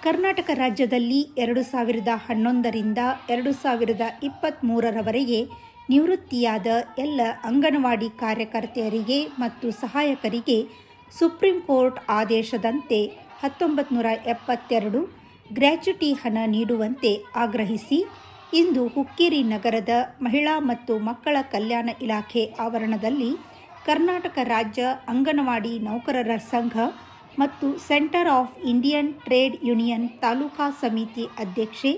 ಕರ್ನಾಟಕ ರಾಜ್ಯದಲ್ಲಿ ಎರಡು ಸಾವಿರದ ಹನ್ನೊಂದರಿಂದ ಎರಡು ಸಾವಿರದ ಇಪ್ಪತ್ತ್ಮೂರರವರೆಗೆ ನಿವೃತ್ತಿಯಾದ ಎಲ್ಲ ಅಂಗನವಾಡಿ ಕಾರ್ಯಕರ್ತೆಯರಿಗೆ ಮತ್ತು ಸಹಾಯಕರಿಗೆ ಸುಪ್ರೀಂ ಕೋರ್ಟ್ ಆದೇಶದಂತೆ ಹತ್ತೊಂಬತ್ತು ನೂರ ಎಪ್ಪತ್ತೆರಡು ಗ್ರ್ಯಾಚ್ಯುಟಿ ಹಣ ನೀಡುವಂತೆ ಆಗ್ರಹಿಸಿ ಇಂದು ಹುಕ್ಕೇರಿ ನಗರದ ಮಹಿಳಾ ಮತ್ತು ಮಕ್ಕಳ ಕಲ್ಯಾಣ ಇಲಾಖೆ ಆವರಣದಲ್ಲಿ ಕರ್ನಾಟಕ ರಾಜ್ಯ ಅಂಗನವಾಡಿ ನೌಕರರ ಸಂಘ ಮತ್ತು centre of Indian trade union taluka ಸಮಿತಿ ಅಧ್ಯಕ್ಷೆ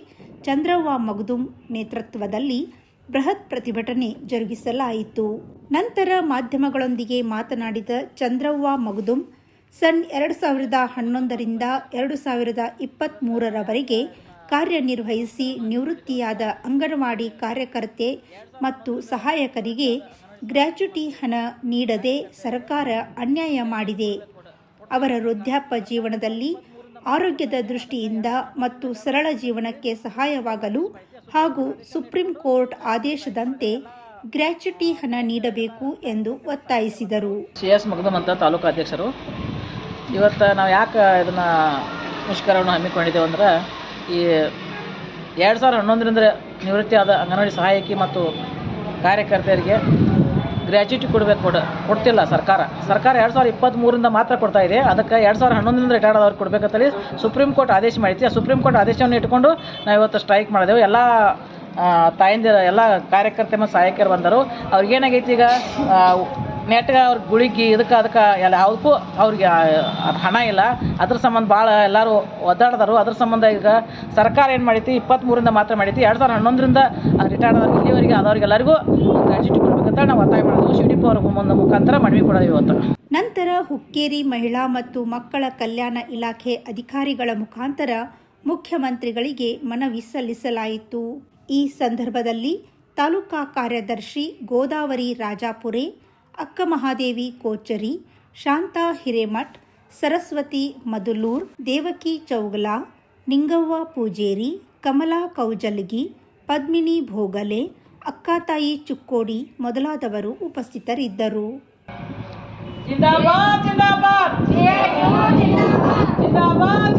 ಚಂದ್ರವ್ವ ಮಗದುಂ ನೇತೃತ್ವದಲ್ಲಿ ಬೃಹತ್ ಪ್ರತಿಭಟನೆ ಜರುಗಿಸಲಾಯಿತು. ನಂತರ ಮಾಧ್ಯಮಗಳೊಂದಿಗೆ ಮಾತನಾಡಿದ ಚಂದ್ರವ್ವ ಮಗದುಂ, ಸನ್ ಎರಡು ಸಾವಿರದ ಹನ್ನೊಂದರಿಂದ ಎರಡು ಸಾವಿರದ ಇಪ್ಪತ್ತ್ಮೂರರವರೆಗೆ ಕಾರ್ಯನಿರ್ವಹಿಸಿ ನಿವೃತ್ತಿಯಾದ ಅಂಗನವಾಡಿ ಕಾರ್ಯಕರ್ತೆ ಮತ್ತು ಸಹಾಯಕರಿಗೆ ಗ್ರ್ಯಾಚ್ಯುಟಿ ಹಣ ನೀಡದೆ ಸರ್ಕಾರ ಅನ್ಯಾಯ ಮಾಡಿದೆ. ಅವರ ವೃದ್ಧಾಪ್ಯ ಜೀವನದಲ್ಲಿ ಆರೋಗ್ಯದ ದೃಷ್ಟಿಯಿಂದ ಮತ್ತು ಸರಳ ಜೀವನಕ್ಕೆ ಸಹಾಯವಾಗಲು ಹಾಗೂ ಸುಪ್ರೀಂ ಕೋರ್ಟ್ ಆದೇಶದಂತೆ ಗ್ರಾಚ್ಯುಟಿ ಹಣ ನೀಡಬೇಕು ಎಂದು ಒತ್ತಾಯಿಸಿದರು. ಸಿ ಎಸ್ ಮಗದಮ್ ತಾಲೂಕು ಅಧ್ಯಕ್ಷರು, ಇವತ್ತು ನಾವು ಯಾಕೆ ಇದನ್ನು ಮುಷ್ಕರವನ್ನು ಹಮ್ಮಿಕೊಂಡಿದ್ದೇವೆ ಅಂದ್ರೆ, ಈ ಎರಡು ಸಾವಿರದ ಹನ್ನೊಂದರಿಂದ ನಿವೃತ್ತಿಯಾದ ಅಂಗನವಾಡಿ ಸಹಾಯಕಿ ಮತ್ತು ಕಾರ್ಯಕರ್ತೆಯರಿಗೆ ಗ್ರ್ಯಾಚ್ಯುಟಿ ಕೊಡಬೇಕು ಕೊಡ, ಕೊಡ್ತಿಲ್ಲ ಸರ್ಕಾರ. ಸರ್ಕಾರ ಎರಡು ಸಾವಿರದ ಇಪ್ಪತ್ತ್ಮೂರಿಂದ ಮಾತ್ರ ಕೊಡ್ತಾ ಇದೆ. ಅದಕ್ಕೆ ಎರಡು ಸಾವಿರದ ಹನ್ನೊಂದರಿಂದ ರಿಟೈರ್ಡ್ ಆದವ್ರಿಗೆ ಕೊಡಬೇಕಂತೇಳಿ ಸುಪ್ರೀಂ ಕೋರ್ಟ್ ಆದೇಶ ಮಾಡಿತ್ತು. ಆ ಸುಪ್ರೀಂ ಕೋರ್ಟ್ ಆದೇಶವನ್ನು ಇಟ್ಕೊಂಡು ನಾವು ಇವತ್ತು ಸ್ಟ್ರೈಕ್ ಮಾಡಿದೆವು. ಎಲ್ಲ ತಾಯಂದಿರ, ಎಲ್ಲ ಕಾರ್ಯಕರ್ತೆ ಮತ್ತು ಸಹಾಯಕರು ಬಂದರು. ಅವ್ರಿಗೇನಾಗೈತಿ ಈಗ? ನೆಟ್ಗೆ ಅವ್ರ ಗುಳಿಗೆ ಇದಕ್ಕೆ ಅದಕ್ಕೆ ಎಲ್ಲ ಯಾವುದಕ್ಕೂ ಅವ್ರಿಗೆ ಹಣ ಇಲ್ಲ. ಅದ್ರ ಸಂಬಂಧ ಭಾಳ ಎಲ್ಲರೂ ಒದ್ದಾಡ್ದರು. ಅದ್ರ ಸಂಬಂಧ ಈಗ ಸರ್ಕಾರ ಏನು ಮಾಡೈತಿ? ಇಪ್ಪತ್ತ್ಮೂರಿಂದ ಮಾತ್ರ ಮಾಡೈತಿ. ಎರಡು ಸಾವಿರದ ಹನ್ನೊಂದರಿಂದ ರಿಟೈರ್ಡ್ ಆದವ್ರಿಗೆ ಇಲ್ಲಿವರೆಗೆ ಆದವ್ರಿಗೆಲ್ಲರಿಗೂ ಗ್ರಾಜ್ಯುಟಿ ಕೊಡ್ಬೇಕಂತ ನಾವು ಒತ್ತಾಯ ಮಾಡೋದು. ಸಿ ಡಿ ಪಿ ಅವ್ರ ಮುಂದೆ ಮುಖಾಂತರ ಮನವಿ ಕೊಡೋದು ಇವತ್ತು. ನಂತರ ಹುಕ್ಕೇರಿ ಮಹಿಳಾ ಮತ್ತು ಮಕ್ಕಳ ಕಲ್ಯಾಣ ಇಲಾಖೆ ಅಧಿಕಾರಿಗಳ ಮುಖಾಂತರ ಮುಖ್ಯಮಂತ್ರಿಗಳಿಗೆ ಮನವಿ ಸಲ್ಲಿಸಲಾಯಿತು. ಈ ಸಂದರ್ಭದಲ್ಲಿ ತಾಲೂಕಾ ಕಾರ್ಯದರ್ಶಿ ಗೋದಾವರಿ ರಾಜಾಪುರೆ ಅಕ್ಕ ಮಹಾದೇವಿ ಕೋಚರಿ ಶಾಂತಾ ಹಿರೇಮಠ್ ಸರಸ್ವತಿ ಮದುಲೂರ್ ದೇವಕಿ ಚೌಗಲಾ ನಿಂಗವ್ವ ಪೂಜೇರಿ ಕಮಲಾ ಕೌಜಲ್ಗಿ ಪದ್ಮಿನಿ ಭೋಗಲೆ ಅಕ್ಕಾತಾಯಿ ಚುಕ್ಕೋಡಿ ಮೊದಲಾದವರು ಉಪಸ್ಥಿತರಿದ್ದರು. ಜಿಂದಾಬಾದ್ ಜಿಂದಾಬಾದ್. ಜಿಂದಾಬಾದ್. ಜಿಂದಾಬಾದ್.